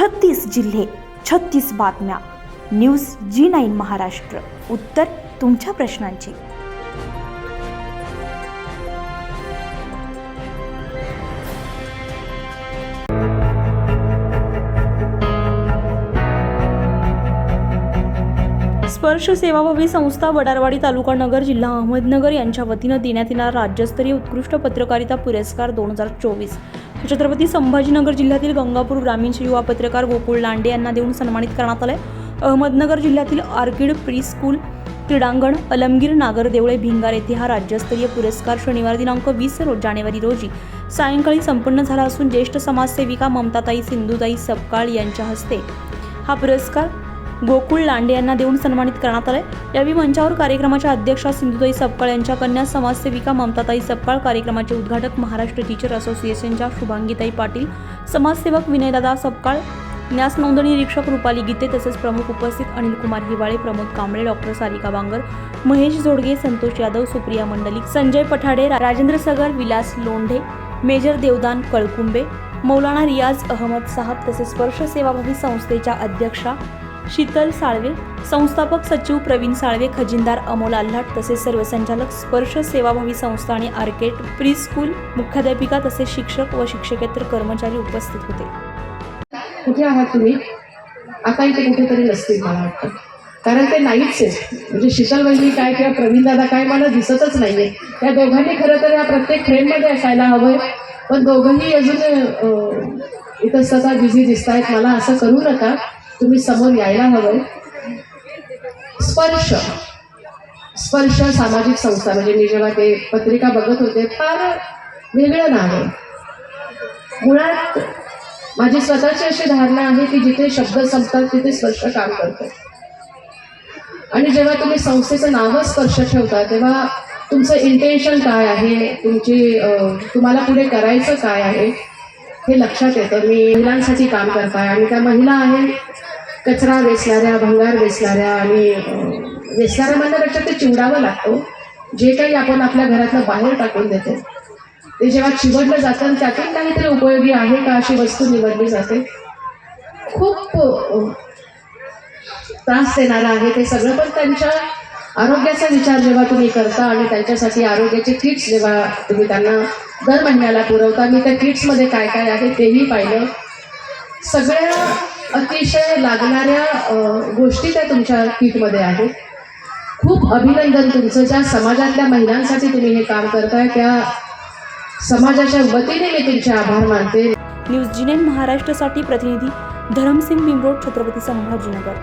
छत्तीस जिल्हे छत्तीस बातम्या. News G nine Maharashtra. उत्तर तुमच्या प्रश्नांची. स्पर्श सेवाभावी संस्था वडारवाडी तालुका नगर जिल्हा अहमदनगर यांच्या वतीनं देण्यात येणारा राज्यस्तरीय उत्कृष्ट पत्रकारिता पुरस्कार दोन हजार चोवीस. छत्रपती संभाजीनगर जिल्ह्यातील गंगापूर ग्रामीणचे युवा पत्रकार गोकुळ लांडे यांना देऊन सन्मानित करण्यात आलं आहे अहमदनगर जिल्ह्यातील आर्किड प्री स्कूल क्रीडांगण अलमगीर नागरदेवळे भिंगार येथे हा राज्यस्तरीय पुरस्कार शनिवार दिनांक वीस रो जानेवारी रोजी सायंकाळी संपन्न झाला असून ज्येष्ठ समाजसेविका ममताताई सिंधुताई सपकाळ यांच्या हस्ते. हा पुरस्कार गोकुळ लांडे यांना देऊन सन्मानित करण्यात आले यावेळी मंचावर कार्यक्रमाच्या अध्यक्षा सिंधुताई सपकाळ यांच्या कन्या समाजसेविका ममताताई सपकाळ कार्यक्रमाचे उद्घाटक महाराष्ट्र टीचर असोसिएशनच्या शुभांगीताई पाटील समाजसेवक विनयदादा सपकाळ न्यास नोंदणी निरीक्षक रुपाली गीते तसेच प्रमुख उपस्थित अनिल कुमार हिवाळे प्रमोद कांबळे डॉक्टर सारिका बांगर महेश जोडगे संतोष यादव सुप्रिया मंडलिक संजय पठाडे राजेंद्र सगर विलास लोंढे मेजर देवदान कळकुंबे मौलाना रियाज अहमद साहब तसेच स्पर्श सेवाभावी संस्थेच्या अध्यक्षा शीतल साळवे संस्थापक सचिव प्रवीण साळवे खजिनदार अमोल आल्हाट तसेच सर्व संचालक स्पर्श सेवाभावी संस्था आणि आर्केट प्री स्कूल मुख्याध्यापिका तसेच शिक्षक व शिक्षकेतर कर्मचारी उपस्थित होते. कुठे आहात तुम्ही? आता इथे कुठेतरी नसतील मला वाटतं. कारण ते नाहीच आहे म्हणजे शीतल वहिनी काय किंवा प्रवीण दादा काय मला दिसतच नाहीये. त्या दोघांनी खरं तर या प्रत्येक फ्रेममध्ये असायला हवंय. पण दोघंही अजून इथं सदा बिझी दिसत आहेत मला असं करू नका. तुम्ही समोर यायला हवं. स्पर्श. स्पर्श सामाजिक संस्था म्हणजे मी जेव्हा ते पत्रिका बघत होते फार वेगळं नाव आहे. मुळात माझी स्वतःची अशी धारणा आहे की जिथे शब्द संपतात तिथे स्पर्श काम करतो. आणि जेव्हा तुम्ही संस्थेचं नावच स्पर्श ठेवता तेव्हा तुमचं इंटेन्शन काय आहे? तुमची तुम्हाला पुढे करायचं काय आहे? हे लक्षात येतं. मी महिलांसाठी काम करताय आणि त्या महिला आहेत. कचरा वेचणाऱ्या भंगार वेचणाऱ्या आणि वेचणाऱ्या म्हणण्यापेक्षा ते चिवडावं लागतो हो. जे काही आपण आपल्या घरातलं बाहेर टाकून देतो ते जेव्हा चिवडलं जातं आणि त्यातून काहीतरी उपयोगी आहे का अशी वस्तू निवडली जाते खूप त्रास देणारा आहे ते सगळं. पण त्यांच्या आरोग्याचा विचार जेव्हा तुम्ही करता आणि त्यांच्यासाठी आरोग्याचे किट्स जेव्हा तुम्ही त्यांना दर महिन्याला पुरवता मी त्या किट्समध्ये काय काय आहे तेही पाहिलं. सगळ्या अतिशय लागणाऱ्या गोष्टी त्या तुमच्या किटमध्ये आहेत. खूप अभिनंदन तुमचं. ज्या समाजातल्या महिलांसाठी तुम्ही हे काम करताय त्या समाजाच्या वतीने मी तुमचे आभार मानते. न्यूज जिनेन महाराष्ट्रासाठी प्रतिनिधी धरमसिंग बिमरोड छत्रपती संभाजीनगर.